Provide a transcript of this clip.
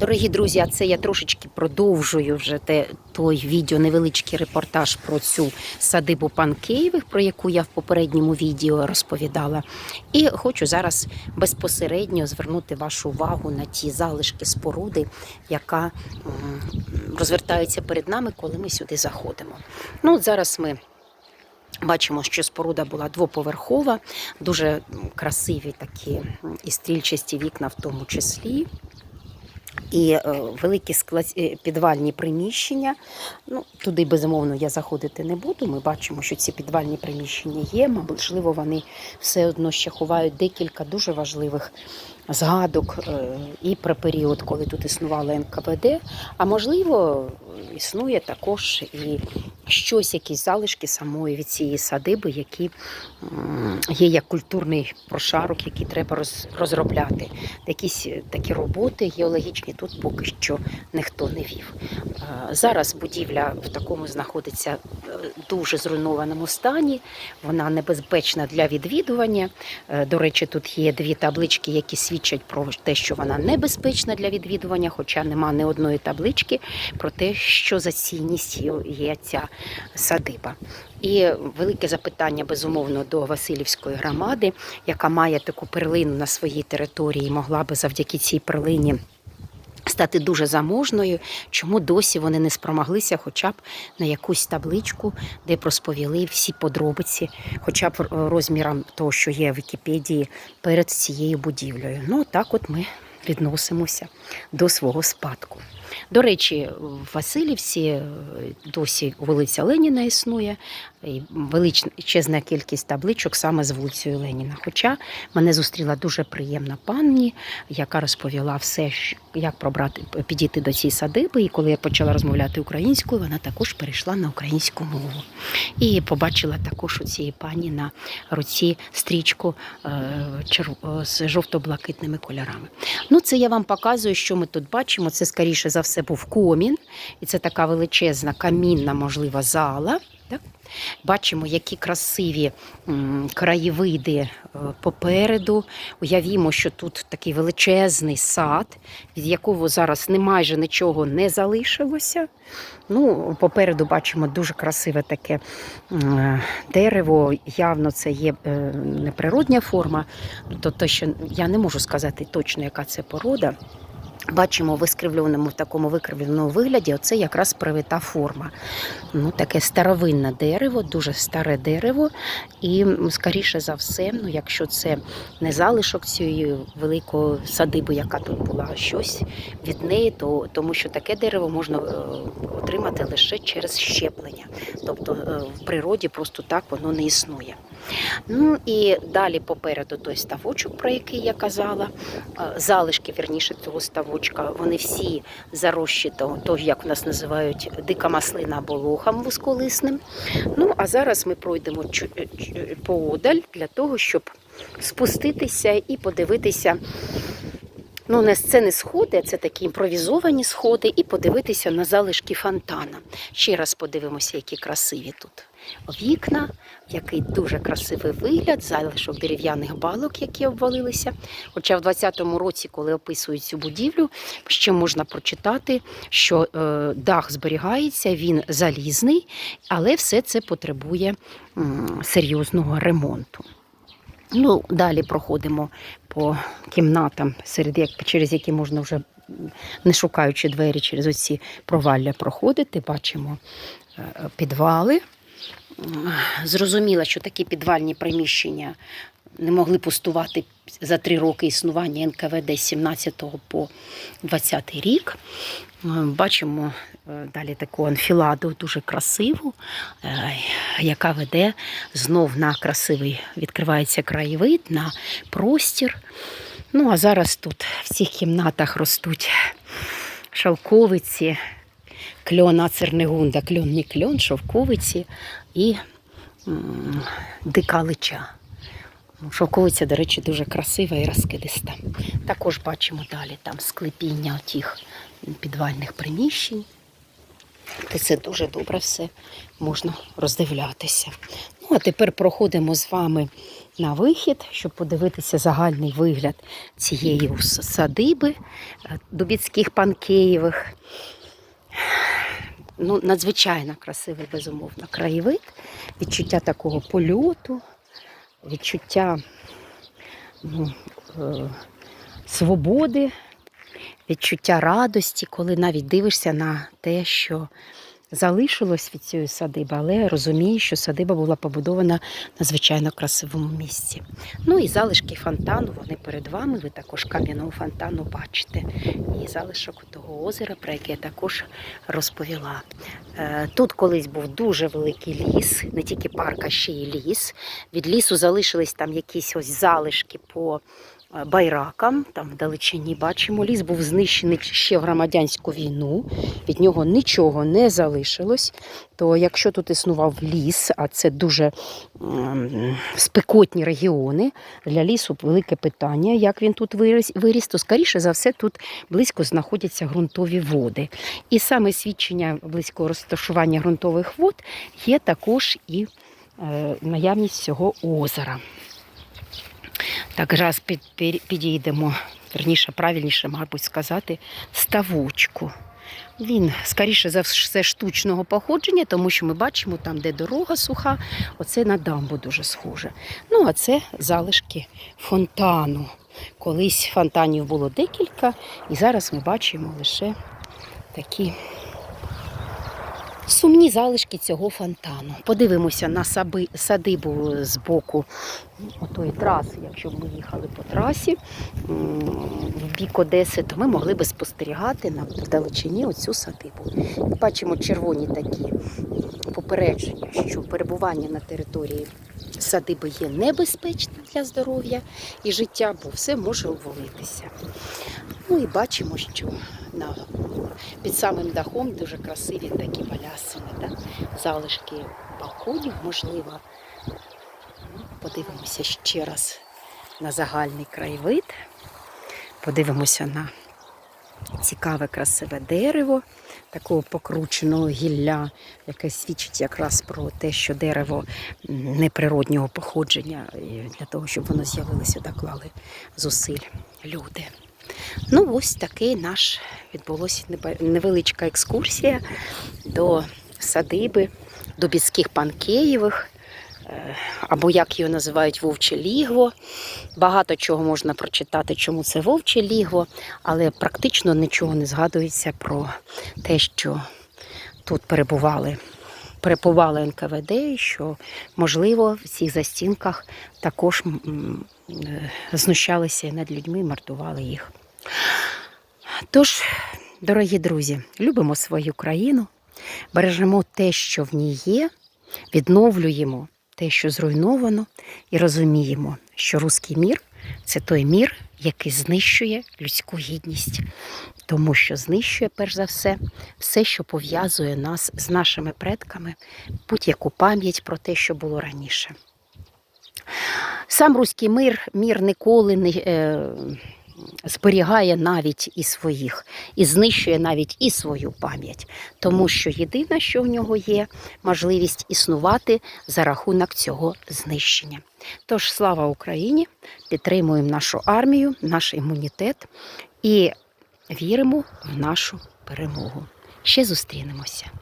Дорогі друзі, а це я трошечки продовжую вже те, той відео, невеличкий репортаж про цю садибу Панкеєвих, про яку я в попередньому відео розповідала. І хочу зараз безпосередньо звернути вашу увагу на ті залишки споруди, яка розвертається перед нами, коли ми сюди заходимо. Ну, от зараз ми. Бачимо, що споруда була двоповерхова, дуже красиві такі і стрільчасті вікна в тому числі. І е, великі склад... е, підвальні приміщення. Ну, туди, безумовно, я заходити не буду. Ми бачимо, що ці підвальні приміщення є. Можливо, вони все одно ще ховають декілька дуже важливих згадок е, і про період, коли тут існувало НКВД. А можливо, існує також і щось, якісь залишки самої від цієї садиби, які є як культурний прошарок, який треба роз- розробляти. Якісь е, такі роботи геологічні тут поки що ніхто не вів. Е, Зараз будівля в такому знаходиться е, дуже зруйнованому стані. Вона небезпечна для відвідування. До речі, тут є дві таблички, які свідчать про те, що вона небезпечна для відвідування, хоча нема ні одної таблички про те, що за цінність є ця садиба. І велике запитання, безумовно, до Васильівської громади, яка має таку перлину на своїй території, могла би завдяки цій перлині. Стати дуже заможною, чому досі вони не спромоглися хоча б на якусь табличку, де б розповіли всі подробиці, хоча б е, розміром того, що є в Вікіпедії перед цією будівлею. Ну так от ми відносимося до свого спадку. До речі, в Васильівці е, досі вулиця Леніна існує, і величезна кількість табличок саме з вулицею Леніна. Хоча мене зустріла дуже приємна пані, яка розповіла все, як пробрати підійти до цієї садиби. І коли я почала розмовляти українською, вона також перейшла на українську мову. І побачила також у цієї пані на руці стрічку е, е, з жовто-блакитними кольорами. Ну, це я вам показую, що ми тут бачимо. Це скоріше за все був комін, і це така величезна камінна, можлива зала. Бачимо, які красиві краєвиди е, попереду. Уявімо, що тут такий величезний сад, від якого зараз не майже нічого не залишилося. Ну, попереду бачимо дуже красиве таке дерево. Явно це є е, неприродня форма. Тобто, що я не можу сказати точно, яка це порода. Бачимо в викривленому в такому викривленому вигляді, оце якраз привита форма. Ну, таке старовинне дерево, дуже старе дерево. І скоріше за все, ну, якщо це не залишок цієї великої садиби, яка тут була, а щось від неї, то тому що таке дерево можна е, отримати лише через щеплення. Тобто е, в природі просто так воно не існує. Ну і далі попереду той ставочок, про який я казала, е, залишки вірніше цього ставочка, вони всі зарощі, то, то як в нас називають дика маслина або лохам вузколисним. Ну а зараз ми пройдемо е, чу- поодаль для того, щоб спуститися і подивитися. Ну, не це не сходи, а це такі імпровізовані сходи, і подивитися на залишки фонтана. Ще раз подивимося, які красиві тут вікна, який дуже красивий вигляд, залишок дерев'яних балок, які обвалилися. Хоча в 20-му році, коли описують цю будівлю, ще можна прочитати, що е, дах зберігається, він залізний, але все це потребує серйозного ремонту. Ну, далі проходимо по кімнатам, серед через які можна вже, не шукаючи двері, через оці провалля проходити. Бачимо е, підвали. М, Зрозуміло, що такі підвальні приміщення не могли пустувати за три роки існування НКВД з 17 по 20 рік. Е, Бачимо е, далі таку анфіладу дуже красиву, е, яка веде знов на красивий відкривається краєвид, на простір. Ну, а зараз тут в цих кімнатах ростуть шовковиці, кльон ацернегунда, кльон не кльон, шовковиці і м, дика лича. Ну, Шовковиця, до речі, дуже красива і розкидиста. Також бачимо далі там склепіння тих підвальних приміщень. Це дуже добре все можна роздивлятися. Ну, а тепер проходимо з вами на вихід, щоб подивитися загальний вигляд цієї садиби е, Дубіцьких панкеєвих. Ну, надзвичайно красивий, безумовно, краєвид, відчуття такого польоту, відчуття ну, е, свободи, відчуття радості, коли навіть дивишся на те, що залишилось від цієї садиби, але розумієш, що садиба була побудована на надзвичайно красивому місці. Ну і залишки фонтану, вони перед вами. Ви також кам'яного фонтану бачите. І залишок того озера, про яке я також розповіла. Е, Тут колись був дуже великий ліс, не тільки парк, а ще й ліс. Від лісу залишились там якісь ось залишки по байракам. Там вдалечині бачимо. Ліс був знищений ще в громадянську війну. Від нього нічого не залишилось. То якщо тут існував ліс, а це дуже м, спекотні регіони, для лісу велике питання, як він тут виріс, виріс, то скоріше за все тут близько знаходяться ґрунтові води. І саме свідчення близького розташування ґрунтових вод є також і е, наявність цього озера. Так, раз під, під- підійдемо, верніше, правильніше, мабуть, сказати, ставочку. Він, скоріше за все, штучного походження, тому що ми бачимо там, де дорога суха, оце на дамбу дуже схоже. Ну, а це залишки фонтану. Колись фонтанів було декілька, і зараз ми бачимо лише такі сумні залишки цього фонтану. Подивимося на саби, садибу з боку отої траси. Якщо б ми їхали по трасі в бік Одеси, то ми могли би спостерігати на вдалечині оцю садибу. Бачимо червоні такі попередження, що перебування на території садиби є небезпечним для здоров'я і життя, бо все може обвалитися. Ну і бачимо, що на, під самим дахом дуже красиві такі балясини, да? залишки балконів, можливо. Подивимося ще раз на загальний краєвид. Подивимося на цікаве красиве дерево, такого покрученого гілля, яке свідчить якраз про те, що дерево неприроднього походження, для того, щоб воно з'явилося, доклали зусиль люди. Ну, ось такий наш відбулася невеличка екскурсія до садиби, до Біцьких панкеєвих, е, або як його називають вовче лігво. Багато чого можна прочитати, чому це вовче лігво, але практично нічого не згадується про те, що тут перебували. Перебували НКВД, що, можливо, в цих застінках також е, знущалися над людьми, мордували їх. Тож, дорогі друзі, любимо свою країну, бережемо те, що в ній є, відновлюємо те, що зруйновано, і розуміємо, що руський мір це той мір, який знищує людську гідність, тому що знищує, перш за все, все, що пов'язує нас з нашими предками, будь-яку пам'ять про те, що було раніше. Сам руський мир, мір ніколи не е, зберігає навіть і своїх, і знищує навіть і свою пам'ять, тому що єдине, що в нього є, можливість існувати за рахунок цього знищення. Тож слава Україні! Підтримуємо нашу армію, наш імунітет і віримо в нашу перемогу. Ще зустрінемося.